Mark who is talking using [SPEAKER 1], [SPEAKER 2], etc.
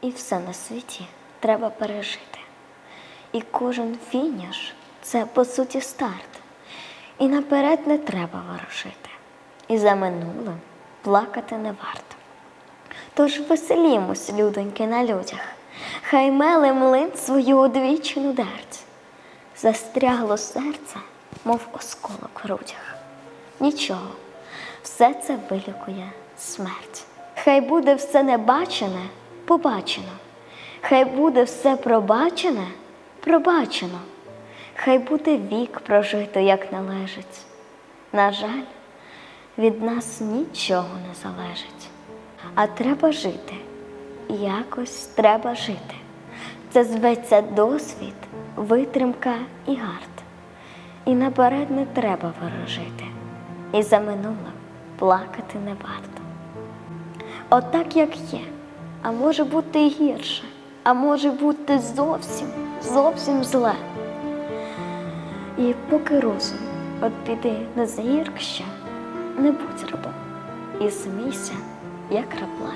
[SPEAKER 1] І все на світі треба пережити. І кожен фініш це по суті старт. І наперед не треба ворожити. І за минулим плакати не варто. Тож веселімось, людоньки, на людях, хай меле млин свою одвічну дерть. Застрягло серце, мов осколок в грудях. Нічого, все це вилікує смерть. Хай буде все небачене, побачено. Хай буде все пробачене, пробачено. Хай буде вік прожито, як належить. На жаль, від нас нічого не залежить. А треба жити, якось треба жити. Це зветься досвід, витримка і гард. І наперед не треба ворожити, і за минулим плакати не варто. Отак, як є, а може бути гірше, а може бути зовсім, зовсім зле. І поки розум от біди на загіркща, не будь рабом і смійся, як рабле.